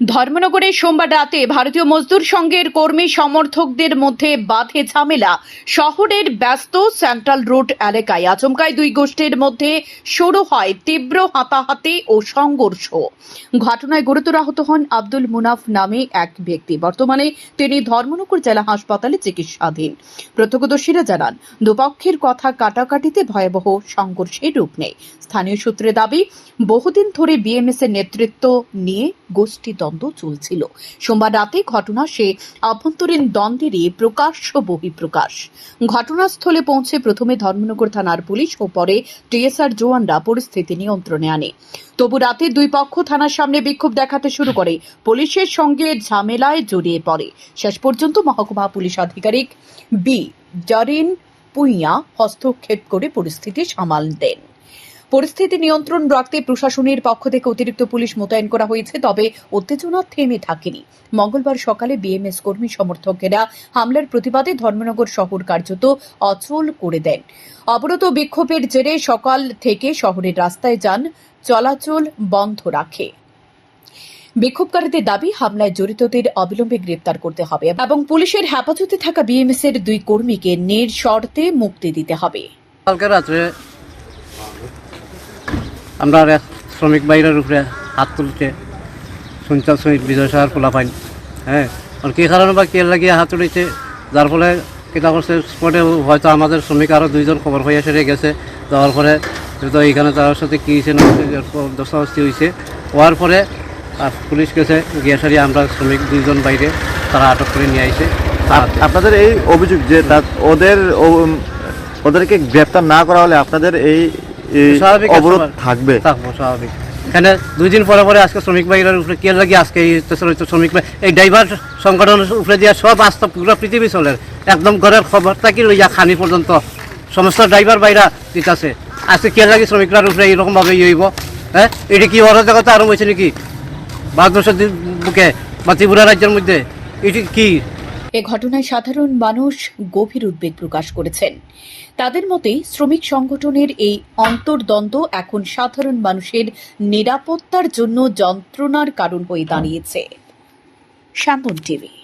ধর্মনগরে সোমবার রাতে ভারতীয় মজদুর সংঘের কর্মী সমর্থকদের মধ্যে বাধে ঝামেলা। শহরের ব্যস্ত সেন্ট্রাল রোড এলাকায় আচমকায় দুই গোষ্ঠীর মধ্যে শুরু হয় তীব্র হাতাহাতি ও সংঘর্ষ। ঘটনায় গুরুতর আহত হন আব্দুল মুনাফ নামে এক ব্যক্তি। বর্তমানে তিনি ধর্মনগর জেলা হাসপাতালে চিকিৎসাধীন। প্রত্যক্ষদর্শীরা জানান, দুপক্ষের কথা কাটাকাটিতে ভয়াবহ সংঘর্ষের রূপ নেয়। স্থানীয় সূত্রে দাবি, বহুদিন ধরে বিএমএস এর নেতৃত্ব নিয়ে গোষ্ঠী দ্বন্দ্ব চলছিল। সোমবার রাতে ঘটনা সে আভ্যন্তরীণ দ্বন্দ্বেরই প্রকাশ্য বহিঃপ্রকাশ। ঘটনাস্থলে পৌঁছে প্রথমে ধর্মনগর থানার পুলিশ ও পরে টিএসআর জওয়ানরা পরিস্থিতি নিয়ন্ত্রণে আনে। তবু রাতে দুই পক্ষ থানার সামনে বিক্ষোভ দেখাতে শুরু করে। পুলিশের সঙ্গে ঝামেলায় জড়িয়ে পড়ে। শেষ পর্যন্ত মহকুমা পুলিশ আধিকারিক বি. জারিন পুইয়া হস্তক্ষেপ করে পরিস্থিতি সামাল দেন। পরিস্থিতি নিয়ন্ত্রণ রাখতে প্রশাসনের পক্ষ থেকে অতিরিক্ত পুলিশ মোতায়েন করা হয়েছে, তবে উত্তেজনা থেমে থাকেনি। মঙ্গলবার সকালে বিএমএস কর্মী সমর্থকেরা হামলার প্রতিবাদে ধর্মনগর শহর কার্যত অচল করে দেন। অবরত বিক্ষোভের জেরে সকাল থেকে শহরের রাস্তায় যান, চলাচল বন্ধ রাখে। বিক্ষোভকারীদের দাবি, হামলায় জড়িতদের অবিলম্বে গ্রেপ্তার করতে হবে এবং পুলিশের হেফাজতে থাকা বিএমএস এর দুই কর্মীকে নির শর্তে মুক্তি দিতে হবে। কালকে রাত্রে আমরা এক শ্রমিক বাইরের উপরে হাত তুলছে শুনছাল শ্রমিক বিজয় সাহার পোলা পাইন হ্যাঁ? আর কী কারণে বা কে লাগিয়ে হাত তুলেছে? যার ফলে কিতা করছে, স্পটে হয়তো আমাদের শ্রমিক আরও দুইজন খবর হইয়া সেরে গেছে। যাওয়ার পরে তো এইখানে তার সাথে কী হয়েছে, না দশাবস্তি হয়েছে। হওয়ার পরে আর পুলিশ গেছে, গিয়ে সারি আমরা শ্রমিক দুইজন বাইরে তারা আটক করে নিয়ে আসে আপ- আপনাদের এই অভিযোগ যে ওদের ওদেরকে গ্রেপ্তার না করা হলে আপনাদের এই এই স্বাভাবিক অবরোধ থাকবে। থাকব স্বাভাবিক। এখানে দুই দিন পরে পরে আজকে শ্রমিক ভাইয়ের উপরে কে লাগে আজকে এই শ্রমিক ভাই এই ড্রাইভার সংগঠনের উপরে দিয়ে সব পুরো পৃথিবী চলে। একদম ঘরের খবর থাকি লইয়া খানি পর্যন্ত। সমস্ত ড্রাইভার বাইরা দিতেছে। আজকে কে লাগে শ্রমিকরার উপরে এইরকম ভাবে ইয়ে হইব? হ্যাঁ? এটা কি ওরা জগতে আরম্ভ হয়েছে নাকি? ভারতবর্ষের বুকে বা ত্রিপুরা রাজ্যের মধ্যে? এটি কি? এ ঘটনায় সাধারণ মানুষ গভীর উদ্বেগ প্রকাশ করেছেন। তাদের মতে শ্রমিক সংগঠনের এই অন্তর্দ্বন্দ্ব এখন সাধারণ মানুষের নিরাপত্তার জন্য যন্ত্রণার কারণ হয়ে দাঁড়িয়েছে। শ্যামন টিভি।